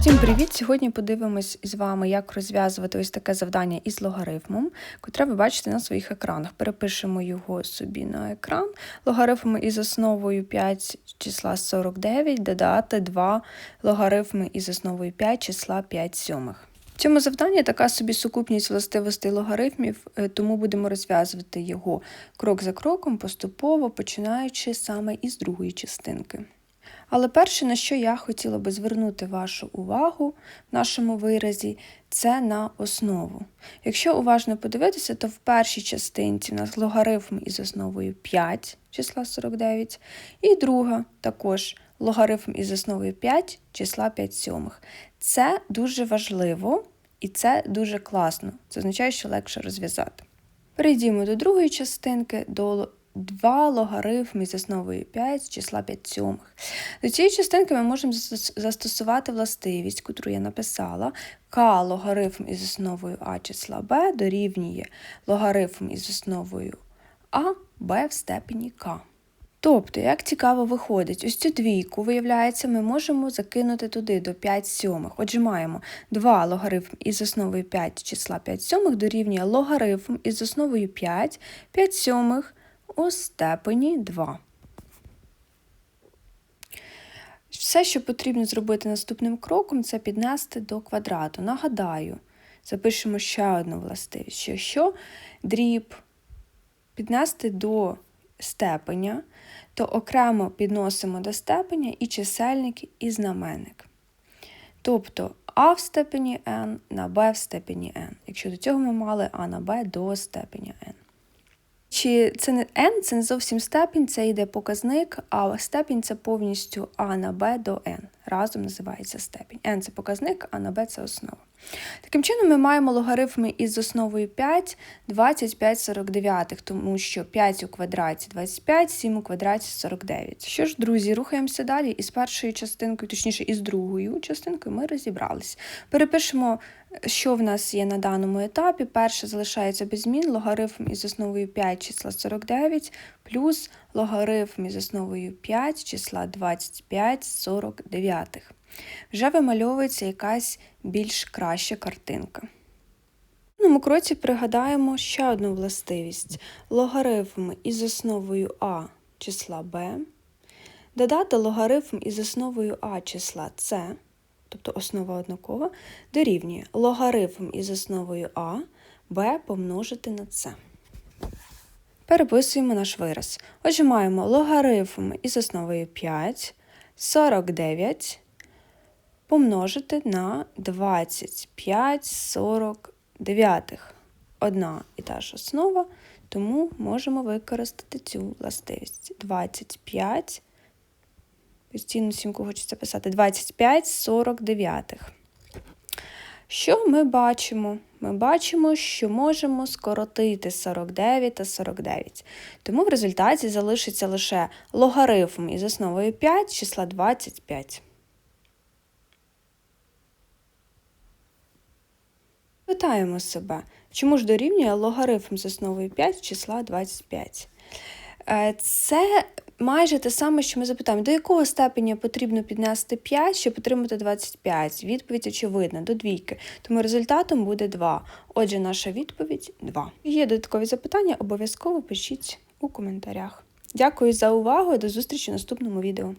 Всім привіт! Сьогодні подивимось з вами, як розв'язувати ось таке завдання із логарифмом, котре ви бачите на своїх екранах. Перепишемо його собі на екран. Логарифми із основою 5 числа 49, додати 2 логарифми із основою 5 числа 5 сьомих. В цьому завданні така собі сукупність властивостей логарифмів, е, тому будемо розв'язувати його крок за кроком, поступово починаючи саме із другої частинки. Але перше, на що я хотіла би звернути вашу увагу в нашому виразі, це на основу. Якщо уважно подивитися, то в першій частинці в нас логарифм із основою 5 числа 49, і друга також логарифм із основою 5 числа 5 сьомих. Це дуже важливо і це дуже класно. Це означає, що легше розв'язати. Перейдімо до другої частинки, до 2 логарифми з основою 5 з числа 5 сьомих. До цієї частинки ми можемо застосувати властивість, яку я написала. К логарифм із основою а числа b дорівнює логарифм із основою а b в степені k. Тобто, як цікаво виходить, ось цю двійку, виявляється, ми можемо закинути туди до 5 сьомих. Отже, маємо 2 логарифм із основою 5 числа 5 сьомих дорівнює логарифм із основою 5, 5 сьомих у степені 2. Все, що потрібно зробити наступним кроком, це піднести до квадрату. Нагадаю, запишемо ще одну властивість, що якщо дріб піднести до степеня, то окремо підносимо до степеня і чисельник, і знаменник. Тобто а в степені n на b в степені n. Якщо до цього ми мали а на b до степеня n. Чи це не n, це не зовсім степінь, це йде показник, а степінь це повністю а на b до n. Разом називається степінь. n це показник, а на b це основа. Таким чином, ми маємо логарифми із основою 5, 25 49, тому що 5 у квадраті 25, 7 у квадраті 49. Що ж, друзі, рухаємося далі. Із першою частинкою, точніше, із другою частинкою ми розібрались. Перепишемо, що в нас є на даному етапі. Перше залишається без змін логарифм із основою 5 числа 49 плюс логарифм із основою 5 числа 25 49. Вже вимальовується якась більш краща картинка. В наступному кроці пригадаємо ще одну властивість: логарифм із основою а числа b, додати логарифм із основою а числа c, тобто основа однакова, дорівнює логарифм із основою а b помножити на c. Переписуємо наш вираз. Отже, маємо логарифм із основою 5, 49 помножити на 25 49. Одна і та ж основа, тому можемо використати цю властивість. 25, постійно сімку хочеться писати, 25 49. Що ми бачимо? Ми бачимо, що можемо скоротити 49 та 49. Тому в результаті залишиться лише логарифм із основою 5 числа 25. Питаємо себе, чому ж дорівнює логарифм з основою 5 числа 25? Е, Це майже те саме, що ми запитаємо, до якого степеня потрібно піднести 5, щоб отримати 25? Відповідь очевидна, до двійки. Тому результатом буде 2. Отже, наша відповідь 2. Є додаткові запитання, обов'язково пишіть у коментарях. Дякую за увагу і до зустрічі в наступному відео.